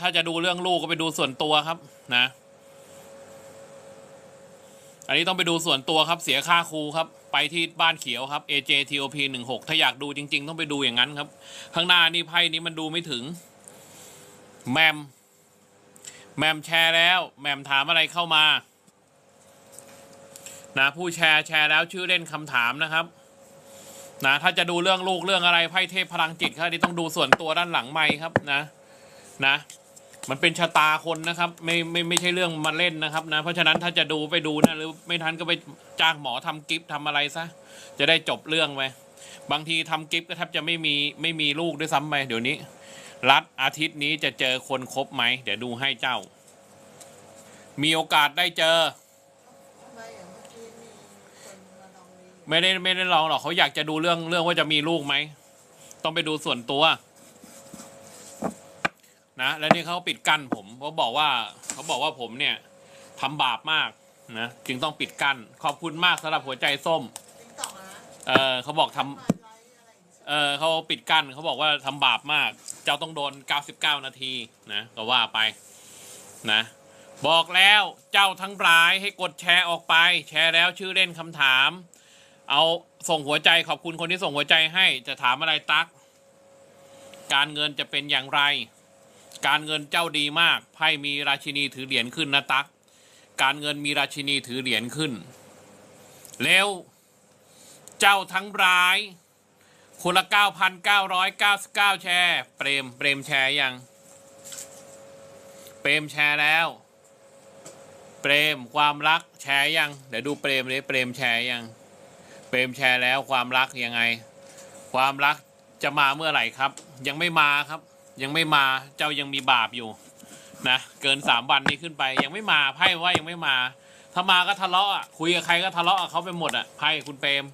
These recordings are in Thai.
ถ้าจะดูเรื่องลูกก็ไปดูส่วนตัวครับ นะ อันนี้ต้องไปดูส่วนตัวครับ เสียค่าครูครับ ไปที่บ้านเขียวครับ AJ TOP 16ถ้าอยากดูจริง ๆ ต้องไปดูอย่างนั้นครับ ข้างหน้านี่ไพ่นี้มันดูไม่ถึง แมม แมมแชร์แล้ว แมมถามอะไรเข้ามา นะ ผู้แชร์แชร์แล้วชื่อเล่นคำถามนะครับนะถ้าจะดูเรื่องลูกเรื่องอะไรไพ่เทพพลังจิตครับนี่ต้องดูส่วนตัวด้านหลังไม้ครับนะนะ มันเป็นชะตาคนนะครับไม่ไม่ไม่ใช่เรื่องมาเล่นนะครับนะ เพราะฉะนั้นถ้าจะดูไปดูนะหรือไม่ทันก็ไปจ้างหมอทำกิฟต์ทำอะไรซะจะได้จบเรื่องไปบางทีทำกิฟต์ก็แทบจะไม่มีไม่มีลูกด้วยซ้ำไปเดี๋ยวนี้ รัฐอาทิตย์นี้จะเจอคนครบไหมเดี๋ยวดูให้เจ้า มีโอกาสได้เจอ ไม่ได้ไม่ได้ลองหรอกเขาอยากจะดูเรื่องเรื่องว่าจะมีลูกไหมต้องไปดูส่วนตัว นะแล้วนี่เขาปิดกั้นผมเขาบอกว่าเขาบอกว่าผมเนี่ยทำบาปมากนะจึงต้องปิดกั้นขอบคุณมากสำหรับหัวใจส้ม ติ๊กต็อกนะเออเขาบอกทำมาไลฟ์อะไรอย่างเงี้ยเออเขาปิดกั้นเขาบอกว่าทำบาปมาก เจ้าต้องโดน 99 นาทีนะก็ว่าไปนะ บอกแล้วเจ้าทั้งหลายให้กดแชร์ออกไป แชร์แล้วชื่อเล่นคำถาม เอาส่งหัวใจขอบคุณคนที่ส่งหัวใจให้จะถามอะไรตัก การเงินจะเป็นอย่างไร การเงินเจ้าดีมากไพ่มีราชินีถือเหรียญขึ้นนะตัก การเงินมีราชินีถือเหรียญขึ้นเร็วเจ้าทั้งหลายคนละ 9,999 แชร์ เปรมเปรมแชร์ยัง เปรมแชร์แล้ว เปรมความรักแชร์ยัง เดี๋ยวดูเปรมเลยเปรมแชร์ยัง เปรมแชร์แล้วความรักยังไง ความรักจะมาเมื่อไหร่ครับ ยังไม่มาครับ ยังไม่มาเจ้ายังมีบาปอยู่นะเกินสามวันนี้ขึ้นไป ยังไม่มาไพ่ว่ายังไม่มา ถ้ามาก็ทะเลาะอะคุยกับใครก็ทะเลาะเขาไปหมดอะไพ่คุณเปรม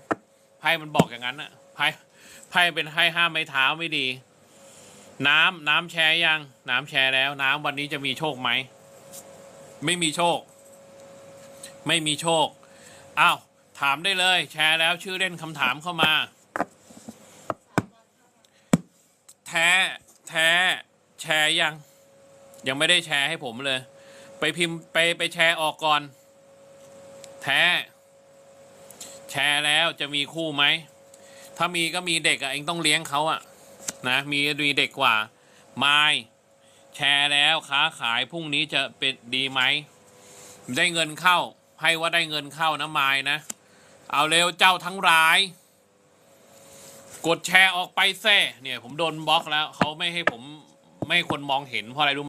ไพ่มันบอกอย่างนั้นอะไพ่ไพ่เป็นไพ่ห้ามไม้เท้าไม่ดี น้ำน้ำแชร์ยัง น้ำแชร์แล้ว น้ำวันนี้จะมีโชคไหมไม่มีโชค ไม่มีโชคอ้าวถามได้เลย แชร์แล้วชื่อเล่นคำถามเข้ามา แท้ แท้แชร์ยัง ยังไม่ได้แชร์ให้ผมเลย ไปพิมพ์ไปไปแชร์ออกก่อน แท้ แชร์แล้วจะมีคู่ไหม ถ้ามีก็มีเด็กอะเองต้องเลี้ยงเขาอะนะมีมีเด็กกว่าไมายแชร์แล้วค้าขายพรุ่งนี้จะเป็นดีไหม ได้เงินเข้า ให้ว่าได้เงินเข้านะไมายนะ เอาเร็วเจ้าทั้งร้าย กดแชร์ออกไปแซ่เนี่ยผมโดนบล็อกแล้ว เขาไม่ให้ผมไม่ให้คนมองเห็นเพราะอะไรรู้ไหม